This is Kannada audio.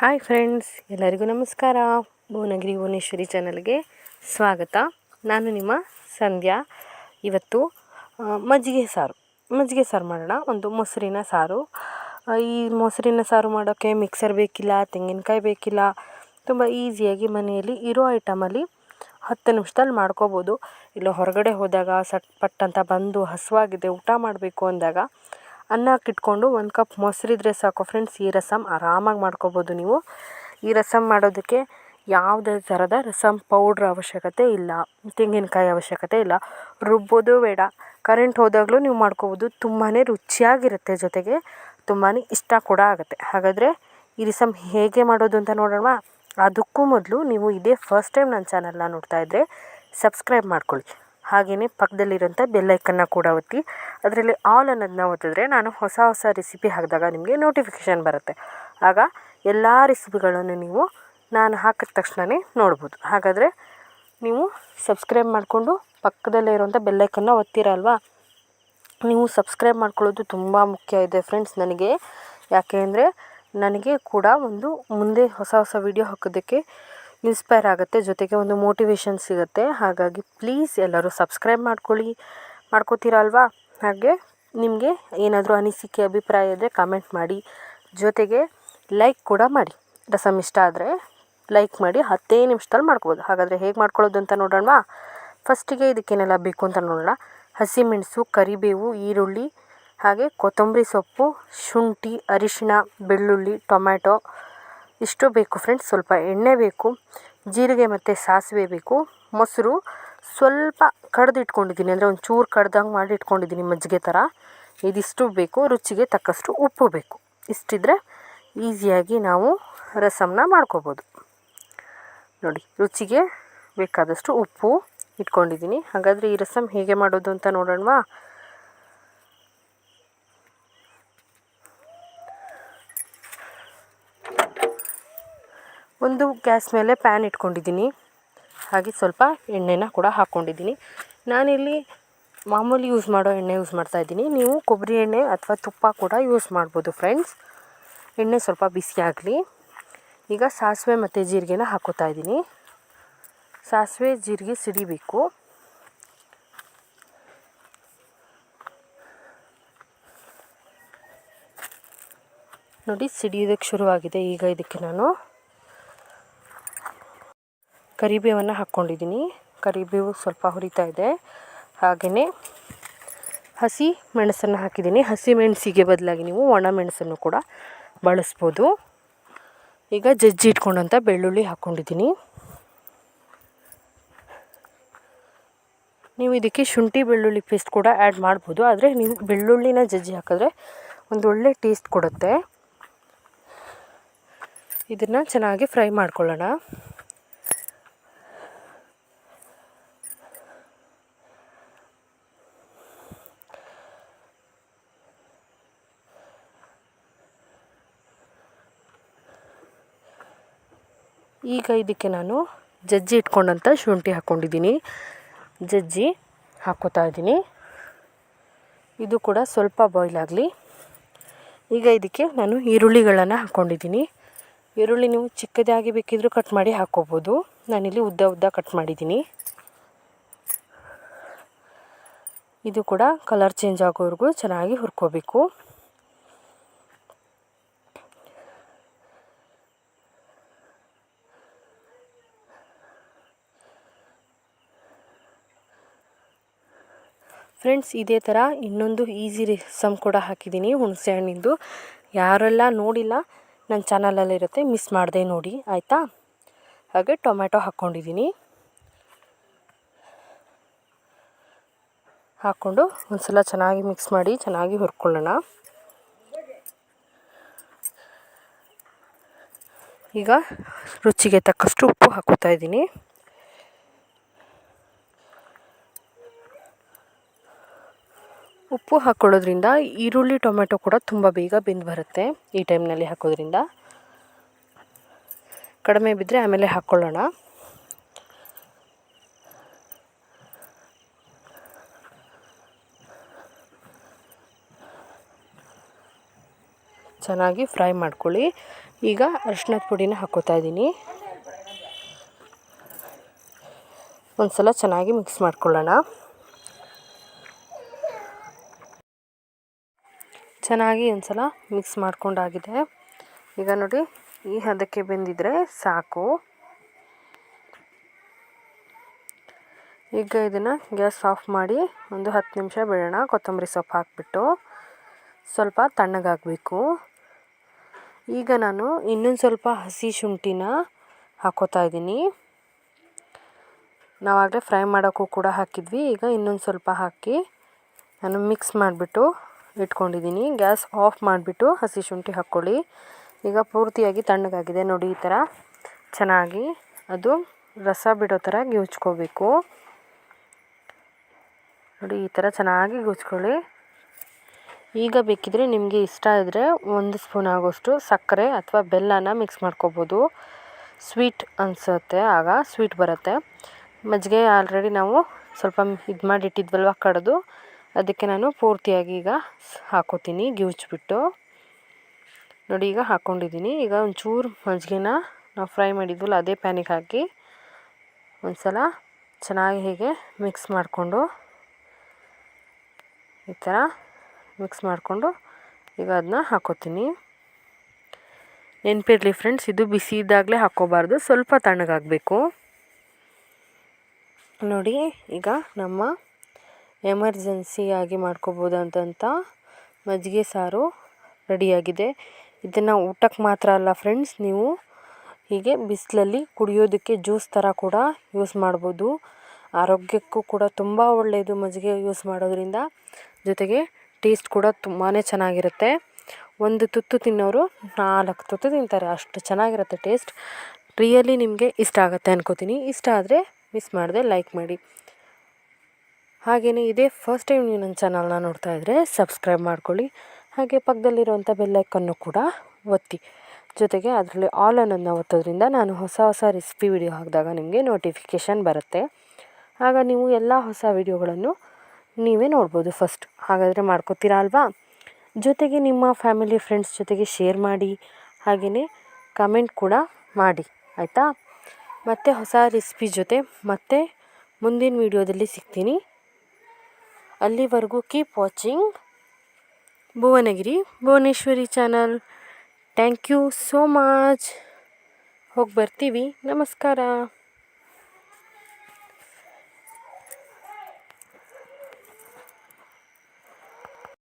ಹಾಯ್ ಫ್ರೆಂಡ್ಸ್, ಎಲ್ಲರಿಗೂ ನಮಸ್ಕಾರ. ಭುವನಗಿರಿ ಭುವನೇಶ್ವರಿ ಚಾನಲ್ಗೆ ಸ್ವಾಗತ. ನಾನು ನಿಮ್ಮ ಸಂಧ್ಯಾ. ಇವತ್ತು ಮಜ್ಜಿಗೆ ಸಾರು. ಮಜ್ಜಿಗೆ ಸಾರು ಮಾಡೋಣ. ಒಂದು ಮೊಸರಿನ ಸಾರು. ಈ ಮೊಸರಿನ ಸಾರು ಮಾಡೋಕ್ಕೆ ಮಿಕ್ಸರ್ ಬೇಕಿಲ್ಲ, ತೆಂಗಿನಕಾಯಿ ಬೇಕಿಲ್ಲ. ತುಂಬ ಈಸಿಯಾಗಿ ಮನೆಯಲ್ಲಿ ಇರೋ ಐಟಮಲ್ಲಿ ಹತ್ತು ನಿಮಿಷದಲ್ಲಿ ಮಾಡ್ಕೋಬೋದು. ಇಲ್ಲ ಹೊರಗಡೆ ಹೋದಾಗ, ಸಟ್ ಪಟ್ಟಂತ ಬಂದು ಹಸುವಾಗಿದೆ, ಊಟ ಮಾಡಬೇಕು ಅಂದಾಗ ಅನ್ನಕ್ಕೆ ಇಟ್ಕೊಂಡು ಒಂದು ಕಪ್ ಮೊಸರಿದ್ರೆ ಸಾಕು ಫ್ರೆಂಡ್ಸ್ ಈ ರಸಮ್ ಆರಾಮಾಗಿ ಮಾಡ್ಕೋಬೋದು ನೀವು. ಈ ರಸಮ್ ಮಾಡೋದಕ್ಕೆ ಯಾವುದೇ ಥರದ ರಸಮ್ ಪೌಡ್ರ್ ಅವಶ್ಯಕತೆ ಇಲ್ಲ. ತೆಂಗಿನಕಾಯಿ ಅವಶ್ಯಕತೆ ಇಲ್ಲ. ರುಬ್ಬೋದು ಬೇಡ. ಕರೆಂಟ್ ಹೋದಾಗಲೂ ನೀವು ಮಾಡ್ಕೋಬೋದು. ತುಂಬಾ ರುಚಿಯಾಗಿರುತ್ತೆ ಜೊತೆಗೆ. ತುಂಬಾ ಇಷ್ಟ ಕೂಡ ಆಗುತ್ತೆ. ಹಾಗಾದರೆ ಈ ರಸಮ್ ಹೇಗೆ ಮಾಡೋದು ಅಂತ ನೋಡೋಣ ಅದಕ್ಕೂ ಮೊದಲು ನೀವು ಇದೇ ಫಸ್ಟ್ ಟೈಮ್ ನನ್ನ ಚಾನಲ್ನ ನೋಡ್ತಾ ಇದ್ದರೆ ಸಬ್ಸ್ಕ್ರೈಬ್ ಮಾಡ್ಕೊಳ್ಳಿ. ಹಾಗೆಯೇ ಪಕ್ಕದಲ್ಲಿರುವಂಥ ಬೆಲ್ಲೈಕನ್ನ ಕೂಡ ಒತ್ತಿ, ಅದರಲ್ಲಿ ಆಲ್ ಅನ್ನೋದನ್ನ ಒತ್ತಿದ್ರೆ ನಾನು ಹೊಸ ಹೊಸ ರೆಸಿಪಿ ಹಾಕಿದಾಗ ನಿಮಗೆ ನೋಟಿಫಿಕೇಷನ್ ಬರುತ್ತೆ. ಆಗ ಎಲ್ಲ ರೆಸಿಪಿಗಳನ್ನು ನೀವು ನಾನು ಹಾಕಿದ ತಕ್ಷಣವೇ ನೋಡ್ಬೋದು. ಹಾಗಾದರೆ ನೀವು ಸಬ್ಸ್ಕ್ರೈಬ್ ಮಾಡಿಕೊಂಡು ಪಕ್ಕದಲ್ಲೇ ಇರೋಂಥ ಬೆಲ್ಲೈಕನ್ನ ಒತ್ತಿರಲ್ವಾ ನೀವು ಸಬ್ಸ್ಕ್ರೈಬ್ ಮಾಡ್ಕೊಳ್ಳೋದು ತುಂಬ ಮುಖ್ಯ ಇದೆ ಫ್ರೆಂಡ್ಸ್ ನನಗೆ. ಯಾಕೆ ಅಂದರೆ ನನಗೆ ಕೂಡ ಒಂದು ಮುಂದೆ ಹೊಸ ಹೊಸ ವಿಡಿಯೋ ಹಾಕೋದಕ್ಕೆ ಇನ್ಸ್ಪೈರ್ ಆಗುತ್ತೆ, ಜೊತೆಗೆ ಒಂದು ಮೋಟಿವೇಶನ್ ಸಿಗುತ್ತೆ. ಹಾಗಾಗಿ ಪ್ಲೀಸ್ ಎಲ್ಲರೂ ಸಬ್ಸ್ಕ್ರೈಬ್ ಮಾಡ್ಕೊಳ್ಳಿ ಮಾಡ್ಕೋತೀರಲ್ವಾ ಹಾಗೆ ನಿಮಗೆ ಏನಾದರೂ ಅನಿಸಿಕೆ, ಅಭಿಪ್ರಾಯ ಇದ್ದರೆ ಕಮೆಂಟ್ ಮಾಡಿ. ಜೊತೆಗೆ ಲೈಕ್ ಕೂಡ ಮಾಡಿ. ರಸಮ್ ಇಷ್ಟ ಆದರೆ ಲೈಕ್ ಮಾಡಿ, ಹತ್ತೇ ನಿಮಿಷದಲ್ಲಿ ಮಾಡ್ಕೋಬೋದು. ಹಾಗಾದರೆ ಹೇಗೆ ಮಾಡ್ಕೊಳ್ಳೋದು ಅಂತ ನೋಡೋಣವಾ? ಫಸ್ಟಿಗೆ ಇದಕ್ಕೇನೆಲ್ಲ ಬೇಕು ಅಂತ ನೋಡೋಣ. ಹಸಿಮೆಣಸು ಕರಿಬೇವು, ಈರುಳ್ಳಿ, ಹಾಗೆ ಕೊತ್ತಂಬರಿ ಸೊಪ್ಪು, ಶುಂಠಿ, ಅರಿಶಿಣ, ಬೆಳ್ಳುಳ್ಳಿ, ಟೊಮ್ಯಾಟೊ ಇಷ್ಟು ಬೇಕು ಫ್ರೆಂಡ್ಸ್ ಸ್ವಲ್ಪ ಎಣ್ಣೆ ಬೇಕು, ಜೀರಿಗೆ ಮತ್ತು ಸಾಸಿವೆ ಬೇಕು, ಮೊಸರು. ಸ್ವಲ್ಪ ಕಡ್ದು ಇಟ್ಕೊಂಡಿದ್ದೀನಿ ಅಂದರೆ ಒಂದು ಚೂರು ಕಡ್ದಂಗೆ ಮಾಡಿ ಇಟ್ಕೊಂಡಿದ್ದೀನಿ ಮಜ್ಜಿಗೆ ಥರ ಇದಿಷ್ಟು ಬೇಕು, ರುಚಿಗೆ ತಕ್ಕಷ್ಟು ಉಪ್ಪು ಬೇಕು. ಇಷ್ಟಿದ್ರೆ ಈಸಿಯಾಗಿ ನಾವು ರಸಮ್ನ ಮಾಡ್ಕೋಬೋದು. ನೋಡಿ, ರುಚಿಗೆ ಬೇಕಾದಷ್ಟು ಉಪ್ಪು ಇಟ್ಕೊಂಡಿದ್ದೀನಿ. ಹಾಗಾದರೆ ಈ ರಸಮ್ ಹೇಗೆ ಮಾಡೋದು ಅಂತ ನೋಡೋಣವಾ? ಒಂದು ಗ್ಯಾಸ್ ಮೇಲೆ ಪ್ಯಾನ್ ಇಟ್ಕೊಂಡಿದ್ದೀನಿ. ಹಾಗೆ ಸ್ವಲ್ಪ ಎಣ್ಣೆನ ಕೂಡ ಹಾಕ್ಕೊಂಡಿದ್ದೀನಿ. ನಾನಿಲ್ಲಿ ಮಾಮೂಲಿ ಯೂಸ್ ಮಾಡೋ ಎಣ್ಣೆ ಯೂಸ್ ಮಾಡ್ತಾ ಇದ್ದೀನಿ. ನೀವು ಕೊಬ್ಬರಿ ಎಣ್ಣೆ ಅಥವಾ ತುಪ್ಪ ಕೂಡ ಯೂಸ್ ಮಾಡ್ಬೋದು ಫ್ರೆಂಡ್ಸ್. ಎಣ್ಣೆ ಸ್ವಲ್ಪ ಬಿಸಿ ಆಗಲಿ. ಈಗ ಸಾಸಿವೆ ಮತ್ತು ಜೀರಿಗೆನ ಹಾಕೋತಾ ಇದ್ದೀನಿ. ಸಾಸಿವೆ, ಜೀರಿಗೆ ಸಿಡಿಬೇಕು. ನೋಡಿ, ಸಿಡಿಯೋದಕ್ಕೆ ಶುರುವಾಗಿದೆ. ಈಗ ಇದಕ್ಕೆ ನಾನು ಕರಿಬೇವನ್ನು ಹಾಕ್ಕೊಂಡಿದ್ದೀನಿ. ಕರಿಬೇವು ಸ್ವಲ್ಪ ಹುರಿತಾ ಇದೆ. ಹಾಗೆಯೇ ಹಸಿ ಮೆಣಸನ್ನು ಹಾಕಿದ್ದೀನಿ. ಹಸಿ ಮೆಣಸಿಗೆ ಬದಲಾಗಿ ನೀವು ಒಣ ಮೆಣಸನ್ನು ಕೂಡ ಬಳಸ್ಬೋದು. ಈಗ ಜಜ್ಜಿ ಇಟ್ಕೊಂಡಂಥ ಬೆಳ್ಳುಳ್ಳಿ ಹಾಕ್ಕೊಂಡಿದ್ದೀನಿ. ನೀವು ಇದಕ್ಕೆ ಶುಂಠಿ ಬೆಳ್ಳುಳ್ಳಿ ಪೇಸ್ಟ್ ಕೂಡ ಆ್ಯಡ್ ಮಾಡ್ಬೋದು. ಆದರೆ ನೀವು ಬೆಳ್ಳುಳ್ಳಿನ ಜಜ್ಜಿ ಹಾಕಿದ್ರೆ ಒಂದು ಒಳ್ಳೆ ಟೇಸ್ಟ್ ಕೊಡುತ್ತೆ. ಇದನ್ನು ಚೆನ್ನಾಗಿ ಫ್ರೈ ಮಾಡ್ಕೊಳ್ಳೋಣ. ಈಗ ಇದಕ್ಕೆ ನಾನು ಜಜ್ಜಿ ಇಟ್ಕೊಂಡಂಥ ಶುಂಠಿ ಹಾಕ್ಕೊಂಡಿದ್ದೀನಿ ಜಜ್ಜಿ ಹಾಕ್ಕೋತಾ ಇದ್ದೀನಿ. ಇದು ಕೂಡ ಸ್ವಲ್ಪ ಬಾಯ್ಲ್ ಆಗಲಿ. ಈಗ ಇದಕ್ಕೆ ನಾನು ಈರುಳ್ಳಿಗಳನ್ನು ಹಾಕ್ಕೊಂಡಿದ್ದೀನಿ ಈರುಳ್ಳಿ ನೀವು ಚಿಕ್ಕದಾಗಿ ಬೇಕಿದ್ದರೂ ಕಟ್ ಮಾಡಿ ಹಾಕ್ಕೋಬೋದು ನಾನಿಲ್ಲಿ ಉದ್ದ ಉದ್ದ ಕಟ್ ಮಾಡಿದ್ದೀನಿ. ಇದು ಕೂಡ ಕಲರ್ ಚೇಂಜ್ ಆಗೋವರೆಗೂ ಚೆನ್ನಾಗಿ ಹುರ್ಕೋಬೇಕು. ಫ್ರೆಂಡ್ಸ್ ಇದೇ ಥರ ಇನ್ನೊಂದು ಈಸಿ ರಿಸಮ್ ಕೂಡ ಹಾಕಿದ್ದೀನಿ, ಹುಣಸೆ ಹಣ್ಣಿಂದು. ಯಾರೆಲ್ಲ ನೋಡಿಲ್ಲ ನನ್ನ ಚಾನಲಲ್ಲಿರುತ್ತೆ ಮಿಸ್ ಮಾಡಿದೆ ನೋಡಿ, ಆಯಿತಾ? ಹಾಗೆ ಟೊಮ್ಯಾಟೊ ಹಾಕ್ಕೊಂಡಿದ್ದೀನಿ. ಹಾಕ್ಕೊಂಡು ಒಂದ್ಸಲ ಚೆನ್ನಾಗಿ ಮಿಕ್ಸ್ ಮಾಡಿ, ಚೆನ್ನಾಗಿ ಹುರ್ಕೊಳ್ಳೋಣ. ಈಗ ರುಚಿಗೆ ತಕ್ಕಷ್ಟು ಉಪ್ಪು ಹಾಕೋತಾ ಇದ್ದೀನಿ. ಉಪ್ಪು ಹಾಕ್ಕೊಳ್ಳೋದ್ರಿಂದ ಈರುಳ್ಳಿ ಟೊಮೆಟೊ ಕೂಡ ತುಂಬ ಬೇಗ ಬೆಂದು ಬರುತ್ತೆ ಈ ಟೈಮ್ನಲ್ಲಿ ಹಾಕೋದ್ರಿಂದ. ಕಡಿಮೆ ಬಿದ್ದರೆ ಆಮೇಲೆ ಹಾಕ್ಕೊಳ್ಳೋಣ ಚೆನ್ನಾಗಿ ಫ್ರೈ ಮಾಡ್ಕೊಳ್ಳಿ. ಈಗ ಅರಿಶಿನದ ಪುಡಿನ ಹಾಕೋತಾ ಇದ್ದೀನಿ. ಒಂದು ಸಲ ಚೆನ್ನಾಗಿ ಮಿಕ್ಸ್ ಮಾಡ್ಕೊಳ್ಳೋಣ. ಚೆನ್ನಾಗಿ ಒಂದು ಸಲ ಮಿಕ್ಸ್ ಮಾಡ್ಕೊಂಡಾಗಿದೆ. ಈಗ ನೋಡಿ, ಈ ಹದಕ್ಕೆ ಬೆಂದಿದ್ರೆ ಸಾಕು. ಈಗ ಇದನ್ನು ಗ್ಯಾಸ್ ಆಫ್ ಮಾಡಿ ಒಂದು ಹತ್ತು ನಿಮಿಷ ಬಿಡೋಣ ಕೊತ್ತಂಬರಿ ಸೊಪ್ಪು ಹಾಕಿಬಿಟ್ಟು ಸ್ವಲ್ಪ ತಣ್ಣಗಾಗಬೇಕು. ಈಗ ನಾನು ಇನ್ನೊಂದು ಸ್ವಲ್ಪ ಹಸಿ ಶುಂಠಿನ ಹಾಕೋತಾ ಇದ್ದೀನಿ. ನಾವಾಗಲೇ ಫ್ರೈ ಮಾಡೋಕ್ಕೂ ಕೂಡ ಹಾಕಿದ್ವಿ. ಈಗ ಇನ್ನೊಂದು ಸ್ವಲ್ಪ ಹಾಕಿ ನಾನು ಮಿಕ್ಸ್ ಮಾಡಿಬಿಟ್ಟು ಇಟ್ಕೊಂಡಿದ್ದೀನಿ. ಗ್ಯಾಸ್ ಆಫ್ ಮಾಡಿಬಿಟ್ಟು ಹಸಿ ಶುಂಠಿ ಹಾಕ್ಕೊಳ್ಳಿ. ಈಗ ಪೂರ್ತಿಯಾಗಿ ತಣ್ಣಗಾಗಿದೆ. ನೋಡಿ, ಈ ಥರ ಚೆನ್ನಾಗಿ ಅದು ರಸ ಬಿಡೋ ಥರ ಗೀಚ್ಕೋಬೇಕು ನೋಡಿ, ಈ ಥರ ಚೆನ್ನಾಗಿ ಗುಚ್ಕೊಳ್ಳಿ ಈಗ ಬೇಕಿದ್ರೆ ನಿಮಗೆ ಇಷ್ಟ ಇದ್ದರೆ ಒಂದು ಸ್ಪೂನ್ ಆಗೋಷ್ಟು ಸಕ್ಕರೆ ಅಥವಾ ಬೆಲ್ಲನ ಮಿಕ್ಸ್ ಮಾಡ್ಕೋಬೋದು. ಸ್ವೀಟ್ ಅನಿಸುತ್ತೆ. ಆಗ ಸ್ವೀಟ್ ಬರುತ್ತೆ. ಮಜ್ಜಿಗೆ ಆಲ್ರೆಡಿ ನಾವು ಸ್ವಲ್ಪ ಇದು ಮಾಡಿಟ್ಟಿದ್ವಲ್ವ ಕಡಿದು. ಅದಕ್ಕೆ ನಾನು ಪೂರ್ತಿಯಾಗಿ ಈಗ ಹಾಕೋತೀನಿ, ಗಿವ್ಚ್ಬಿಟ್ಟು. ನೋಡಿ, ಈಗ ಹಾಕ್ಕೊಂಡಿದ್ದೀನಿ ಈಗ ಒಂಚೂರು ಮಜ್ಜಿಗೆನ ನಾವು ಫ್ರೈ ಮಾಡಿದ್ವಲ್ಲ, ಅದೇ ಪ್ಯಾನಿಗೆ ಹಾಕಿ ಒಂದು ಸಲ ಚೆನ್ನಾಗಿ ಹೀಗೆ ಮಿಕ್ಸ್ ಮಾಡಿಕೊಂಡು, ಈ ಥರ ಮಿಕ್ಸ್ ಮಾಡಿಕೊಂಡು ಈಗ ಅದನ್ನ ಹಾಕೋತೀನಿ. ನೆನಪಿರಲಿ ಫ್ರೆಂಡ್ಸ್, ಇದು ಬಿಸಿ ಇದ್ದಾಗಲೇ ಹಾಕ್ಕೋಬಾರ್ದು, ಸ್ವಲ್ಪ ತಣ್ಣಗಾಗಬೇಕು. ನೋಡಿ, ಈಗ ನಮ್ಮ ಎಮರ್ಜೆನ್ಸಿಯಾಗಿ ಮಾಡ್ಕೋಬೋದಂತಂತ ಮಜ್ಜಿಗೆ ಸಾರು ರೆಡಿಯಾಗಿದೆ. ಇದನ್ನು ಊಟಕ್ಕೆ ಮಾತ್ರ ಅಲ್ಲ ಫ್ರೆಂಡ್ಸ್ ನೀವು ಹೀಗೆ ಬಿಸಿಲಲ್ಲಿ ಕುಡಿಯೋದಕ್ಕೆ ಜ್ಯೂಸ್ ಥರ ಕೂಡ ಯೂಸ್ ಮಾಡ್ಬೋದು. ಆರೋಗ್ಯಕ್ಕೂ ಕೂಡ ತುಂಬ ಒಳ್ಳೆಯದು ಮಜ್ಜಿಗೆ ಯೂಸ್ ಮಾಡೋದ್ರಿಂದ. ಜೊತೆಗೆ ಟೇಸ್ಟ್ ಕೂಡ ತುಂಬಾ ಚೆನ್ನಾಗಿರುತ್ತೆ. ಒಂದು ತುತ್ತು ತಿನ್ನೋರು ನಾಲ್ಕು ತುತ್ತು ತಿಂತಾರೆ, ಅಷ್ಟು ಚೆನ್ನಾಗಿರುತ್ತೆ ಟೇಸ್ಟ್ ರಿಯಲಿ ನಿಮಗೆ ಇಷ್ಟ ಆಗುತ್ತೆ ಅನ್ಕೋತೀನಿ. ಇಷ್ಟ ಆದರೆ ಮಿಸ್ ಮಾಡದೆ ಲೈಕ್ ಮಾಡಿ. ಹಾಗೆಯೇ ಇದೇ ಫಸ್ಟ್ ಟೈಮ್ ನೀವು ನನ್ನ ಚಾನಲ್ನ ನೋಡ್ತಾ ಇದ್ದರೆ ಸಬ್ಸ್ಕ್ರೈಬ್ ಮಾಡ್ಕೊಳ್ಳಿ. ಹಾಗೆ ಪಕ್ಕದಲ್ಲಿರುವಂಥ ಬೆಲ್ಲೈಕನ್ನು ಕೂಡ ಒತ್ತಿ. ಜೊತೆಗೆ ಅದರಲ್ಲಿ ಆಲ್ ಅನ್ನೋದನ್ನ ಒತ್ತೋದ್ರಿಂದ ನಾನು ಹೊಸ ಹೊಸ ರೆಸಿಪಿ ವಿಡಿಯೋ ಹಾಕಿದಾಗ ನಿಮಗೆ ನೋಟಿಫಿಕೇಷನ್ ಬರುತ್ತೆ. ಆಗ ನೀವು ಎಲ್ಲ ಹೊಸ ವಿಡಿಯೋಗಳನ್ನು ನೀವೇ ನೋಡ್ಬೋದು ಫಸ್ಟ್ ಹಾಗಾದರೆ ಮಾಡ್ಕೋತೀರಾ ಅಲ್ವಾ? ಜೊತೆಗೆ ನಿಮ್ಮ ಫ್ಯಾಮಿಲಿ ಫ್ರೆಂಡ್ಸ್ ಜೊತೆಗೆ ಶೇರ್ ಮಾಡಿ ಹಾಗೆಯೇ ಕಮೆಂಟ್ ಕೂಡ ಮಾಡಿ, ಆಯಿತಾ? ಮತ್ತೆ ಹೊಸ ರೆಸಿಪಿ ಜೊತೆ ಮತ್ತೆ ಮುಂದಿನ ವೀಡಿಯೋದಲ್ಲಿ ಸಿಗ್ತೀನಿ. ಅಲ್ಲಿವರೆಗೂ keep watching Bhuvanagiri Bhuvaneshwari channel thank you so much ಹೋಗಿ ಬರ್ತೀವಿ ನಮಸ್ಕಾರ.